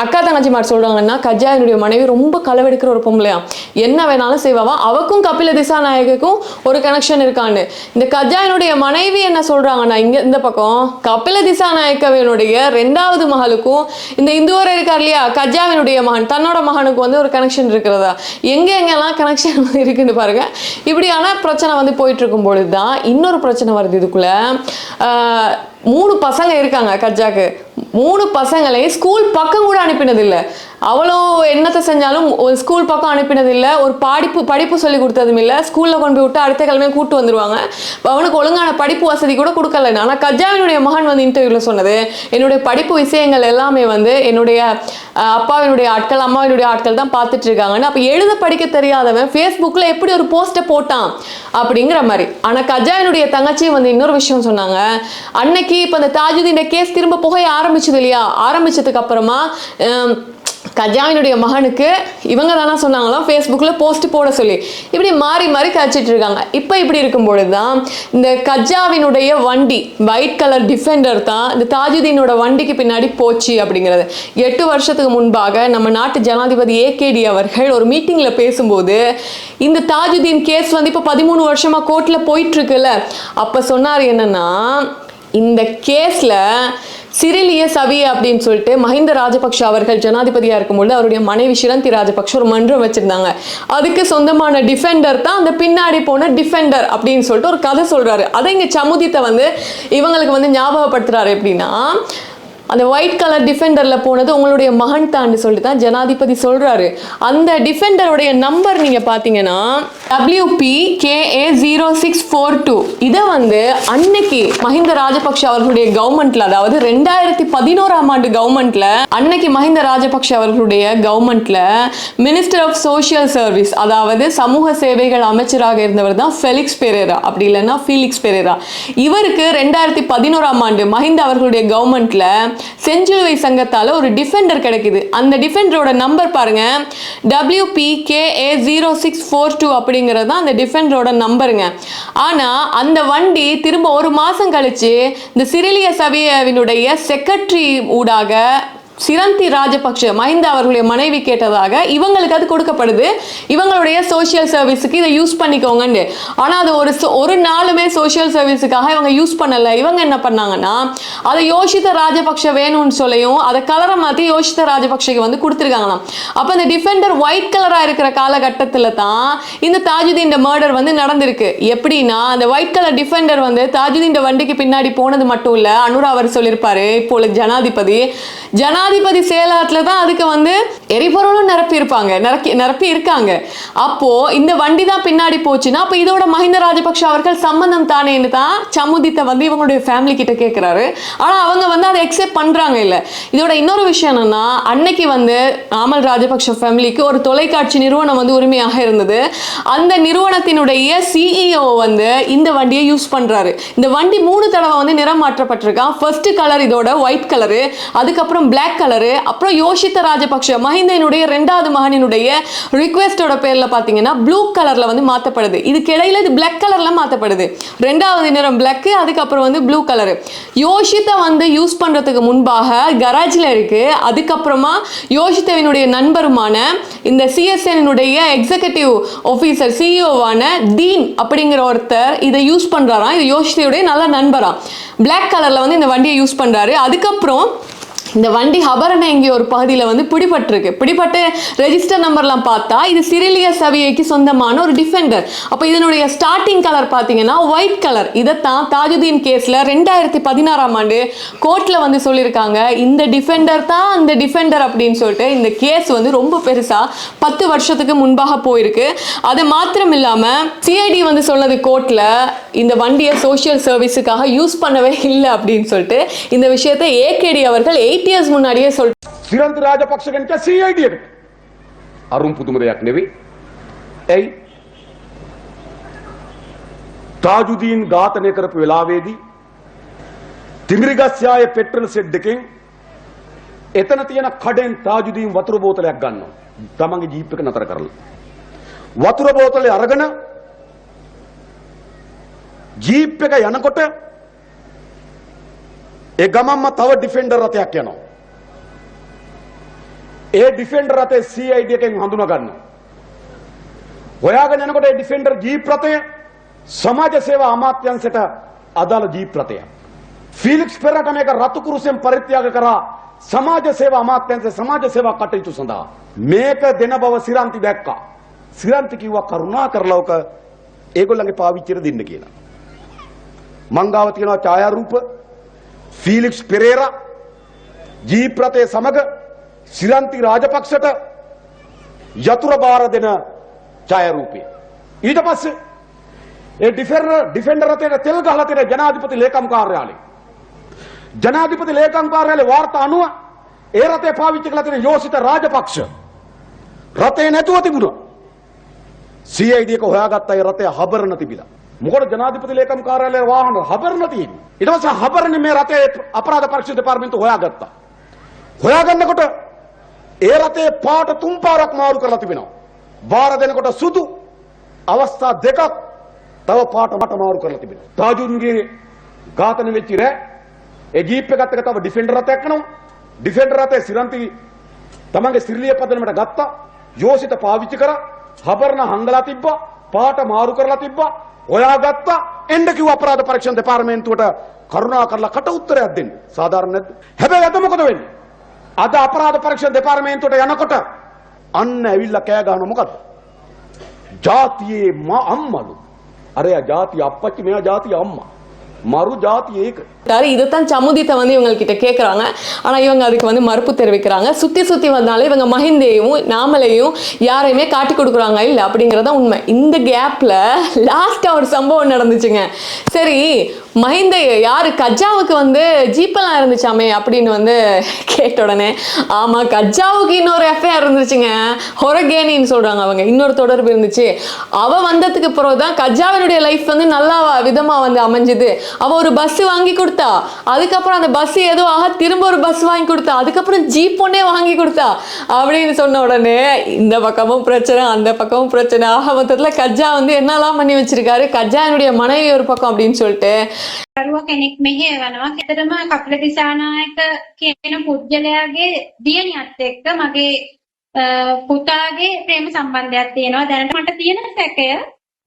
அக்கா தங்கச்சி மார் சொல்கிறாங்கன்னா கஜா என்னுடைய மனைவி ரொம்ப களவெடுக்கிற ஒரு பொம்பளையா. என்ன வேணாலும் செய்வாவா? அவக்கும் கபில திசாநாயகக்கும் ஒரு கனெக்ஷன் இருக்கான்னு. இந்த கஜாவினுடைய மனைவி என்ன சொல்கிறாங்கன்னா இங்கே இந்த பக்கம் கபில திசாநாயக்கவினுடைய ரெண்டாவது மகளுக்கும் இந்த இந்துவரை இருக்கார் இல்லையா? கஜாவினுடைய மகன் தன்னோட மகனுக்கு வந்து ஒரு கனெக்ஷன் இருக்கிறதா? எங்கே எங்கெல்லாம் கனெக்ஷன் இருக்குன்னு பாருங்க. இப்படியான பிரச்சனை வந்து போயிட்டு இருக்கும் பொழுது தான் இன்னொரு பிரச்சனை வருது இதுக்குள்ள. மூணு பசங்க இருக்காங்க கஜாக்கு. மூணு பசங்களையும் ஸ்கூல் பக்கம் கூட அனுப்பினதில்லை. அவ்வளோ என்னத்தை செஞ்சாலும் ஒரு ஸ்கூல் பக்கம் அனுப்பினதில்லை. ஒரு படிப்பு படிப்பு சொல்லி கொடுத்ததும் இல்லை. ஸ்கூலில் கொண்டு போய் விட்டு அடுத்த கிழமையும் கூட்டு வந்துடுவாங்க அவனுக்கு ஒழுங்கான படிப்பு வசதி கூட கொடுக்கல. ஆனால் கஜாவினுடைய மகன் வந்து இன்டர்வியூவில் சொன்னது என்னுடைய படிப்பு விஷயங்கள் எல்லாமே வந்து என்னுடைய அப்பாவினுடைய ஆட்கள் அம்மாவினுடைய ஆட்கள் தான் பார்த்துட்டு இருக்காங்கன்னு அப்போ எழுத படிக்க தெரியாதவன் ஃபேஸ்புக்கில் எப்படி ஒரு போஸ்ட்டை போட்டான்? அப்படிங்கிற மாதிரி. ஆனால் கஜாவினுடைய தங்கச்சி வந்து இன்னொரு விஷயம் சொன்னாங்க அன்னைக்கு இப்போ இந்த தாஜுதீன் கேஸ் திரும்ப புகைய ஆரம்பிச்சது இல்லையா ஆரம்பிச்சதுக்கு அப்புறமா கஜாவினுடைய மகனுக்கு இவங்க தானே சொன்னாங்களாம் ஃபேஸ்புக்கில் போஸ்ட் போட சொல்லி. இப்படி மாறி மாறி கழிச்சிட்டு இருக்காங்க. இப்போ இப்படி இருக்கும்பொழுது தான் இந்த கஜாவினுடைய வண்டி ஒயிட் கலர் டிஃபெண்டர் தான் இந்த தாஜுதீனோட வண்டிக்கு பின்னாடி போச்சு அப்படிங்கிறது. எட்டு வருஷத்துக்கு முன்பாக நம்ம நாட்டு ஜனாதிபதி ஏகேடி அவர்கள் ஒரு மீட்டிங்கில் பேசும்போது இந்த தாஜுதீன் கேஸ் வந்து இப்போ பதிமூணு வருஷமாக கோர்ட்டில் போயிட்டுருக்குல்ல அப்போ சொன்னார் என்னன்னா இந்த கேஸில் சிறிலிய சவி அப்படின்னு சொல்லிட்டு மஹிந்த ராஜபக்ஷ அவர்கள் ஜனாதிபதியா இருக்கும்போது அவருடைய மனைவி சிரந்தி ராஜபக்ஷ ஒரு மன்றம் வச்சிருந்தாங்க. அதுக்கு சொந்தமான டிஃபெண்டர் தான் அந்த பின்னாடி போன டிஃபெண்டர் அப்படின்னு சொல்லிட்டு ஒரு கதை சொல்றாரு. அதை இங்க சமுதித்தை வந்து இவங்களுக்கு வந்து ஞாபகப்படுத்துறாரு எப்படின்னா அந்த ஒயிட் கலர் டிஃபெண்டரில் போனது உங்களுடைய மகன் தான்னு சொல்லி தான் ஜனாதிபதி சொல்கிறாரு அந்த டிஃபெண்டருடைய நம்பர் நீங்கள் பார்த்தீங்கன்னா WB KA zero six four two இதை வந்து அன்னைக்கு மஹிந்த ராஜபக்ஷ அவர்களுடைய கவர்மெண்ட்ல அதாவது ரெண்டாயிரத்தி பதினோராம் ஆண்டு கவர்மெண்ட்ல அன்னைக்கு மஹிந்த ராஜபக்ஷ அவர்களுடைய கவர்மெண்ட்ல மினிஸ்டர் ஆஃப் சோஷியல் சர்வீஸ் அதாவது சமூக சேவைகள் அமைச்சராக இருந்தவர் தான் ஃபெலிக்ஸ் பெரேரா அப்படி இல்லைன்னா ஃபீலிக்ஸ் பெரேரா இவருக்கு ரெண்டாயிரத்தி பதினோராம் ஆண்டு மஹிந்த அவர்களுடைய கவர்மெண்ட்ல செஞ்சிலுவை சங்கத்தால் ஒரு டிஃபெண்டர் கிடைக்குது. அந்த டிஃபெண்டரோட நம்பர் பாருங்கள் WB KA zero six four two அப்படிங்கிறது தான் அந்த டிஃபெண்டரோட நம்பருங்க ஆனால் அந்த வண்டி திரும்ப ஒரு மாதம் கழித்து இந்த சிறிலிய சபையவினுடைய செக்ரட்டரி ஊடாக சிரந்தி ராஜபக்ஷ மஹிந்த அவர்களுடைய மனைவி கேட்டதாக இவங்களுக்கு அது கொடுக்கப்படுது. இவங்களுடைய சோஷியல் சர்வீஸுக்கு இதை யூஸ் பண்ணிக்கோங்கன்னு ஆனால் அது ஒரு ஒரு நாளுமே சோஷியல் சர்வீஸுக்காக இவங்க யூஸ் பண்ணலை. இவங்க என்ன பண்ணாங்கன்னா அதை யோசித்த ராஜபக்ஷ வேணும்னு சொல்லியும் அதை கலரை மாற்றி யோசித்த ராஜபக்ஷக்கு வந்து கொடுத்துருக்காங்களாம். அப்போ இந்த டிஃபெண்டர் ஒயிட் கலராக இருக்கிற காலகட்டத்தில் தான் இந்த தாஜுதீன் மர்டர் வந்து நடந்திருக்கு. எப்படின்னா அந்த ஒயிட் கலர் டிஃபெண்டர் வந்து தாஜுதீன் வண்டிக்கு பின்னாடி போனது மட்டும் இல்லை அனுரா அவர் சொல்லியிருப்பாரு இப்போ ஜனாதிபதி. ஜனா ஜனாதிபதி செயலகத்துல தான் அதுக்கு வந்து எரிபொருளும் நிரப்பி இருப்பாங்க நிரப்பி நிரப்பி இருக்காங்க அப்போ இந்த வண்டி தான் பின்னாடி போச்சுன்னா அப்போ இதோட மஹிந்த ராஜபக்ஷ அவர்கள் சம்பந்தம் தானேன்னு தான் சமுதித்தை வந்து இவங்களுடைய ஃபேமிலி கிட்ட கேட்குறாரு ஆனால் அவங்க வந்து அதை எக்ஸெப்ட் பண்ணுறாங்க இல்லை. இதோட இன்னொரு விஷயம் என்னன்னா அன்னைக்கு வந்து நாமல் ராஜபக்ஷ ஃபேமிலிக்கு ஒரு தொலைக்காட்சி நிறுவனம் வந்து உரிமையாக இருந்தது. அந்த நிறுவனத்தினுடைய சிஇஓ வந்து இந்த வண்டியை யூஸ் பண்ணுறாரு இந்த வண்டி மூணு தடவை வந்து நிறம் மாற்றப்பட்டிருக்கான். ஃபர்ஸ்ட் கலர் இதோட ஒயிட் கலரு அதுக்கப்புறம் பிளாக் பிளாக் கலரு அப்புறம் யோஷித்த ராஜபக்ஷ மஹிந்தனுடைய ரெண்டாவது மகனினுடைய ரிக்வெஸ்டோட பேர்ல பாத்தீங்கன்னா ப்ளூ கலர்ல வந்து மாத்தப்படுது. இதுக்கு இடையில இது பிளாக் கலர்ல மாத்தப்படுது. ரெண்டாவது நிறம் பிளாக் அதுக்கப்புறம் வந்து ப்ளூ கலரு யோஷித்தை வந்து யூஸ் பண்றதுக்கு முன்பாக கராஜில் இருக்கு. அதுக்கப்புறமா யோஷித்தவினுடைய நண்பருமான இந்த சிஎஸ்எனுடைய எக்ஸிகூட்டிவ் ஆஃபீஸர் சிஇஓவான தீன் அப்படிங்கிற ஒருத்தர் இதை யூஸ் பண்றாராம். இது யோஷித்தையுடைய நல்ல நண்பராம். பிளாக் கலர்ல வந்து இந்த வண்டியை யூஸ் பண்றாரு. அதுக்கப்புறம் இந்த வண்டி ஹபரண எங்கேயோ ஒரு பகுதியில் வந்து பிடிபட்டிருக்கு. பிடிபட்டு ரெஜிஸ்டர் நம்பர்லாம் பார்த்தா இது சிரிலிய சவியைக்கு சொந்தமான ஒரு டிஃபெண்டர் அப்போ இதனுடைய ஸ்டார்டிங் கலர் பார்த்தீங்கன்னா ஒயிட் கலர் இதைத்தான் தாஜுதீன் கேஸில் ரெண்டாயிரத்தி பதினாறாம் ஆண்டு கோர்ட்டில் வந்து சொல்லியிருக்காங்க. இந்த டிஃபெண்டர் தான் அந்த டிஃபெண்டர் அப்படின்னு சொல்லிட்டு இந்த கேஸ் வந்து ரொம்ப பெருசாக பத்து வருஷத்துக்கு முன்பாக போயிருக்கு. அது மாத்திரம் இல்லாமல் சிஐடி வந்து சொன்னது கோர்ட்டில் இந்த வண்டியை சோஷியல் சர்வீஸுக்காக யூஸ் பண்ணவே இல்லை அப்படின்னு சொல்லிட்டு இந்த விஷயத்தை ஏகேடி அவர்கள் எயிட் இயர்ஸ் முன்னாடியே சொல் සිරන්ත රාජපක්ෂ ගැන CID එකට. අරුම් පුදුම දෙයක් නෙවෙයි. ඇයි? තාජුදීන් ඝාතනය කරපු වෙලාවේදී තිමිරිගස්යාය පෙට්‍රල් සෙට් එකෙන් එතන තියෙන කඩෙන් තාජුදීන් වතුර බෝතලයක් ගන්නවා. තමන්ගේ ජීප් එක නතර කරලා. වතුර බෝතලේ අරගෙන ජීප් එක යනකොට ඒ ගමම්ම තව ඩිෆෙන්ඩර් රථයක් යනවා. ඒ ඩිෆෙන්ඩර් රථේ CID එකෙන් හඳුනා ගන්නවා. හොයාගෙන යනකොට ඒ ඩිෆෙන්ඩර් ජීප් රථය සමාජ සේවා අමාත්‍යංශයට අදාළ ජීප් රථයක්. ෆීලික්ස් පෙරට මේක රතු කුරුසෙන් පරිත්‍යාග කරා සමාජ සේවා අමාත්‍යංශ සමාජ සේවා කටයුතු සඳහා මේක දෙන බව සිරන්ති දැක්කා. සිරන්ති කිව්වා කරුණා කරලා ඔක ඒගොල්ලන්ගේ පාවිච්චියට දෙන්න කියලා. මංගාව තියෙනවා ඡායාරූප ෆීලික්ස් පෙරේරා ජීප් රථය සමග සිරන්ති රාජපක්ෂට යතුර බාර දෙන ඡායාරූපය. ඊට පස්සේ ඒ ඩිෆෙන්ඩර් ඩිෆෙන්ඩර් රථයට තෙල් ගහලා තියෙන ජනාධිපති ලේකම් කාර්යාලය. ජනාධිපති ලේකම් කාර්යාලයේ වාර්තා අනුව ඒ රථය පාවිච්චි කරලා තියෙන යෝසිත රාජපක්ෂ රථේ නැතුව තිබුණා. CID එක හොයාගත්ත ඒ රථය හබරන තිබිලා. මොකද ජනාධිපති ලේකම් කාර්යාලයේ වාහන හබරන තියෙන්නේ. ඊට පස්සේ හබරනේ මේ රථයේ අපරාධ පරීක්ෂා දෙපාර්තමේන්තුව හොයාගත්තා. හොයාගන්නකොට ඒ රථයේ පාට තුන් පාරක් මාරු කරලා තිබෙනවා. වාර දෙනකොට සුදු අවස්ථා දෙකක් තව පාට මට මාරු කරලා තිබෙනවා. තාජුන්ගේ ඝාතන වෙච්ච රෑ ඒ ජීප් එකත් එක්ක තව ඩිෆෙන්ඩර් රථයක් යනවා. ඩිෆෙන්ඩර් රථයේ සිරන්ති තමන්ගේ සිරිලිය පදනමට ගත්තා. යෝසිත පාවිච්චි කරා. හබරන හංගලා තිබ්බා. පාට මාරු කරලා තිබ්බා. හොයාගත්තා. එන්න කිව්ව අපරාධ පරීක්ෂණ දෙපාර්තමේන්තුවට කරුණා කරලා කට උත්තරයක් දෙන්න. සාධාරණ නැද්ද? හැබැයි අද මොකද වෙන්නේ? අද අපරාධ පරීක්ෂණ දෙපාර්තමේන්තුවට යනකොට අන්න ඇවිල්ලා කෑ ගහනවා මොකද්ද? ජාතියේ මා අම්මලු. අරයා ජාතිය අප්පච්චි මෙයා ජාතිය අම්මා. මරු ජාතිය ඒක. சொல்லிட்டாரு இதைத்தான் சமுதித்தை வந்து இவங்க கிட்ட கேட்குறாங்க ஆனால் இவங்க அதுக்கு வந்து மறுப்பு தெரிவிக்கிறாங்க. சுற்றி சுற்றி வந்தாலே இவங்க மஹிந்தையும் நாமலையும் யாரையுமே காட்டி கொடுக்குறாங்க இல்லை அப்படிங்கிறத உண்மை. இந்த கேப்பில் லாஸ்ட்டாக ஒரு சம்பவம் நடந்துச்சுங்க. சரி மஹிந்த யார்? கஜாவுக்கு வந்து ஜீப்பெல்லாம் இருந்துச்சாமே அப்படின்னு வந்து கேட்ட உடனே ஆமாம் கஜாவுக்கு இன்னொரு எஃப்ஐஆர் இருந்துச்சுங்க. ஹொரகேனின்னு சொல்கிறாங்க அவங்க. இன்னொரு தொடர்பு இருந்துச்சு. அவள் வந்ததுக்கு பிறகு தான் கஜாவினுடைய லைஃப் வந்து நல்லா விதமாக வந்து அமைஞ்சுது. அவள் ஒரு பஸ் வாங்கி கொடுத்து அதுக்கப்புறம் அந்த பஸ் ஏதோ ஆக திரும்ப ஒரு பஸ் வாங்கி கொடுத்தா அதுக்கப்புறம் ஜீப் ஒன்னே வாங்கி கொடுத்தா அப்படின்னு சொன்ன உடனே இந்த பக்கமும் பிரச்சனை அந்த பக்கமும் பிரச்சனை ஆக மொத்தத்தில் கஜா வந்து என்னெல்லாம் பண்ணி வச்சிருக்காரு கஜானுடைய மனைவி ஒரு பக்கம் அப்படின்னு சொல்லிட்டு දරුවා කෙනෙක් මෙහෙයවනවා. ඇත්තටම කපිල දිසානායක කියන පුද්ගලයාගේ දියණියත් එක්ක මගේ අ, පුතාගේ ප්‍රේම සම්බන්ධයක් තියෙනවා. දැනට මට තියෙන සැකය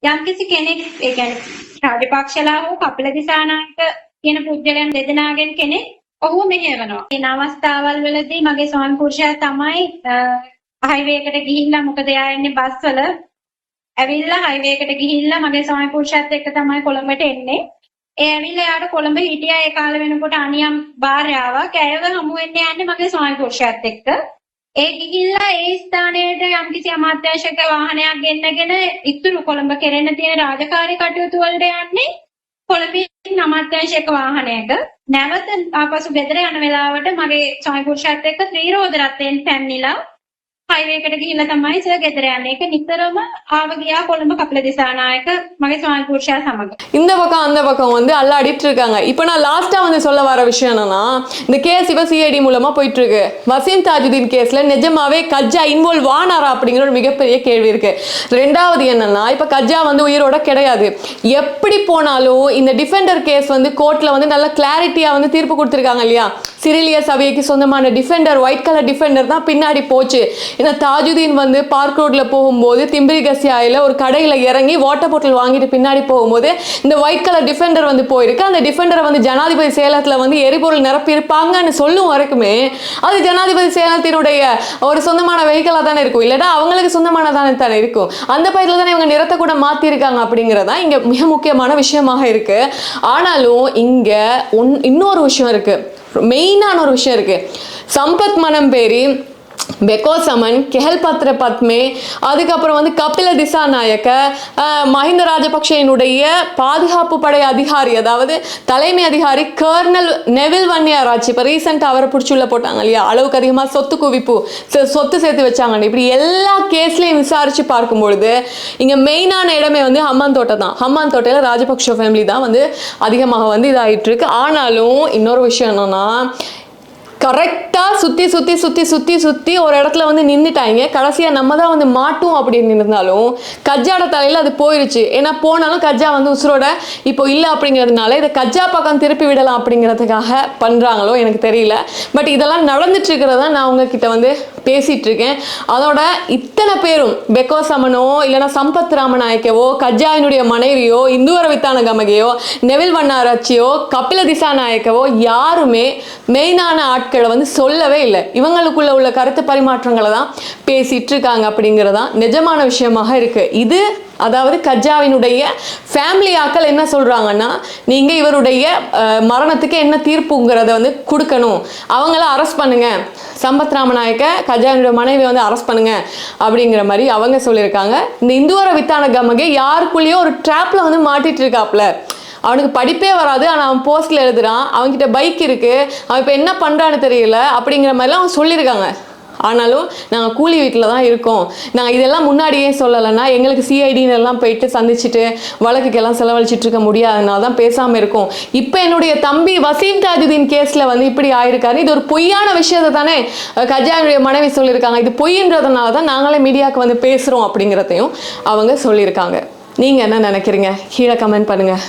යම්කිසි කෙනෙක් ඒ කියන්නේ රාජපක්ෂලා හෝ කපිල දිසානායක කියන පුද්ගලයන් දෙදෙනාගෙන් කෙනෙක් ඔහුව මෙහෙයවනවා. ඒ අවස්ථාවල් වලදී මගේ ස්වාමි පුරුෂයා තමයි හයිවේ එකට ගිහිල්ලා මොකද එයා එන්නේ බස් වල ඇවිල්ලා හයිවේ එකට ගිහිල්ලා මගේ ස්වාමි පුරුෂයාත් එක්ක තමයි කොළඹට එන්නේ. ඒ ඇවිල්ලා එයාට කොළඹ හිටියා ඒ කාලේ වෙනකොට අනියම් භාර්යාවක් ඇයව හමු වෙන්න යන්නේ මගේ ස්වාමි පුරුෂයාත් එක්ක. ඒ ගිහිල්ලා ඒ ස්ථානයට යම්කිසි අමාත්‍යාංශක වාහනයක් ගෙන්නගෙන ඉතුරු කොළඹ කෙරෙන්න තියෙන රාජකාරී කටයුතු වලට යන්නේ කොළඹින් අමාත්‍යාංශයක වාහනයක. නැවත ආපසු ගෙදර යන වෙලාවට මගේ ස්වාමි පුරුෂයාත් එක්ක ත්‍රිරෝද රථයෙන් පැමිණිලා හයිවේ එකට ගිහිල්ලා තමයි සර් ගෙදර යන්නේ. ඒක නිතරම ආව ගියා කොළඹ කපිල දිසානායක මගේ ස්වාමි පුරුෂයා සමග. இந்த பக்கம் அந்த பக்கம் வந்து அல்லாடிட்டு இருக்காங்க இப்போ நான் லாஸ்ட்டாக வந்து சொல்ல வர விஷயம் என்னன்னா இந்த கேஸ் இப்போ சிஐடி மூலமாக போயிட்டு இருக்கு வசீம் தாஜுதீன் கேஸில் நிஜமாவே கஜ்ஜா இன்வால்வ் ஆனாரா அப்படிங்கிற ஒரு மிகப்பெரிய கேள்வி இருக்கு ரெண்டாவது என்னன்னா இப்போ கஜ்ஜா வந்து உயிரோட கிடையாது எப்படி போனாலும் இந்த டிஃபெண்டர் கேஸ் வந்து கோர்ட்டில் வந்து நல்ல கிளாரிட்டியாக வந்து தீர்ப்பு கொடுத்துருக்காங்க இல்லையா சிரிலிய சபைக்கு சொந்தமான டிஃபெண்டர் ஒயிட் கலர் டிஃபெண்டர் தான் பின்னாடி போச்சு. ஏன்னா தாஜுதீன் வந்து பார்க் ரோட்ல போகும்போது திம்பிரி கசியாயில் ஒரு கடையில் இறங்கி வாட்டர் பாட்டில் வாங்கிட்டு பின்னாடி போகும்போது இந்த ஒயிட் கலர் டிஃபெண்டர் வந்து போயிருக்கு. அந்த டிஃபெண்டரை வந்து ஜனாதிபதி சேலத்தில் வந்து எரிபொருள் நிரப்பியிருப்பாங்கன்னு சொல்லும் வரைக்குமே அது ஜனாதிபதி சேலத்தினுடைய ஒரு சொந்தமான வெஹிக்கலாக தானே இருக்கும். இல்லைன்னா அவங்களுக்கு சொந்தமான தானே இருக்கும். அந்த பயிரில் தானே இவங்க நிறத்தை கூட மாற்றிருக்காங்க அப்படிங்கிறதா இங்கே மிக முக்கியமான விஷயமாக இருக்குது ஆனாலும் இங்கே ஒன் இன்னொரு விஷயம் இருக்குது மெயினான ஒரு விஷயம் இருக்கு. சம்பத் மனம் பேரி பெக்கோ சமன் கெஹல் பத்ர பத்மே அதுக்கப்புறம் வந்து கபில திசாநாயக்க நாயக்க மஹிந்த ராஜபக்சேனுடைய பாதுகாப்பு படை அதிகாரி அதாவது தலைமை அதிகாரி கர்னல் நெவில் வன்னியாராச்சு இப்போ ரீசெண்டாக அவரை பிடிச்சி உள்ள போட்டாங்க இல்லையா அளவுக்கு அதிகமாக சொத்து குவிப்பு சொத்து சேர்த்து வச்சாங்க இப்படி எல்லா கேஸ்லையும் விசாரிச்சு பார்க்கும்பொழுது இங்கே மெயினான இடமே வந்து ஹம்மான் தோட்டை தான் ஹம்மான் தோட்டையில் ராஜபக்ஷ ஃபேமிலி தான் வந்து அதிகமாக வந்து இதாகிட்டு இருக்கு ஆனாலும் இன்னொரு விஷயம் என்னன்னா கரெக்டாக சுற்றி சுற்றி சுற்றி சுற்றி சுற்றி ஒரு இடத்துல வந்து நின்றுட்டாங்க கடைசியாக நம்ம தான் வந்து மாட்டோம் அப்படின்னு இருந்தாலும் கஜ்ஜாட தலையில் அது போயிடுச்சு ஏன்னா போனாலும் கஜ்ஜா வந்து உசுரோட இப்போ இல்லை அப்படிங்கிறதுனால இதை கஜ்ஜா பக்கம் திருப்பி விடலாம் அப்படிங்கிறதுக்காக பண்ணுறாங்களோ எனக்கு தெரியல. பட் இதெல்லாம் நடந்துட்டு இருக்கிறத நான் உங்ககிட்ட வந்து பேசிகிட்டு இருக்கேன். அதோட இத்தனை பேரும் பெக்கோ சமனோ இல்லைன்னா சம்பத் ராமநாயக்கவோ கஜ்ஜாவினுடைய மனைவியோ இந்துவர வித்தான கமகையோ நெவில் வண்ணாராச்சியோ கபில திசாநாயக்கவோ யாருமே மெயினான ஆட்களை வந்து சொல்லவே இல்லை. இவங்களுக்குள்ள உள்ள கருத்து பரிமாற்றங்களை தான் பேசிட்டு இருக்காங்க அப்படிங்கிறதான் நிஜமான விஷயமாக இருக்கு. இது அதாவது கஜாவினுடைய ஃபேமிலி ஆக்கள் என்ன சொல்றாங்கன்னா நீங்கள் இவருடைய மரணத்துக்கு என்ன தீர்ப்புங்கிறத வந்து கொடுக்கணும். அவங்கள அரெஸ்ட் பண்ணுங்க. சம்பத் ராமநாயக்க கஜாவினுடைய மனைவி வந்து அரெஸ்ட் பண்ணுங்க அப்படிங்கிற மாதிரி அவங்க சொல்லியிருக்காங்க. இந்த இந்துவர வித்தான கமகே யாருக்குள்ளேயோ ஒரு ட்ராப்பில் வந்து மாட்டிட்டு இருக்காப்ல அவனுக்கு படிப்பே வராது ஆனால் அவன் போஸ்ட்டில் எழுதுறான். அவன்கிட்ட பைக் இருக்குது அவன் இப்போ என்ன பண்ணுறான்னு தெரியல. அப்படிங்கிற மாதிரிலாம் அவன் சொல்லியிருக்காங்க. ஆனாலும் நாங்கள் கூலி வீட்டில் தான் இருக்கோம். நாங்கள் இதெல்லாம் முன்னாடியே சொல்லலைன்னா எங்களுக்கு சிஐடின்னு எல்லாம் போயிட்டு சந்திச்சுட்டு வழக்குக்கெல்லாம் செலவழிச்சிட்டு இருக்க முடியாதனால தான் பேசாமல் இருக்கோம். இப்போ என்னுடைய தம்பி வசீம் தாஜுதீன் கேஸில் வந்து இப்படி ஆயிருக்காரு. இது ஒரு பொய்யான விஷயத்தை தானே அஹ், கஜானுடைய மனைவி சொல்லியிருக்காங்க. இது பொய்ன்றதுனால தான் நாங்களே மீடியாவுக்கு வந்து பேசுகிறோம் அப்படிங்கிறதையும் அவங்க சொல்லியிருக்காங்க. நீங்கள் என்ன நினைக்கிறீங்க? கீழே கமெண்ட் பண்ணுங்கள்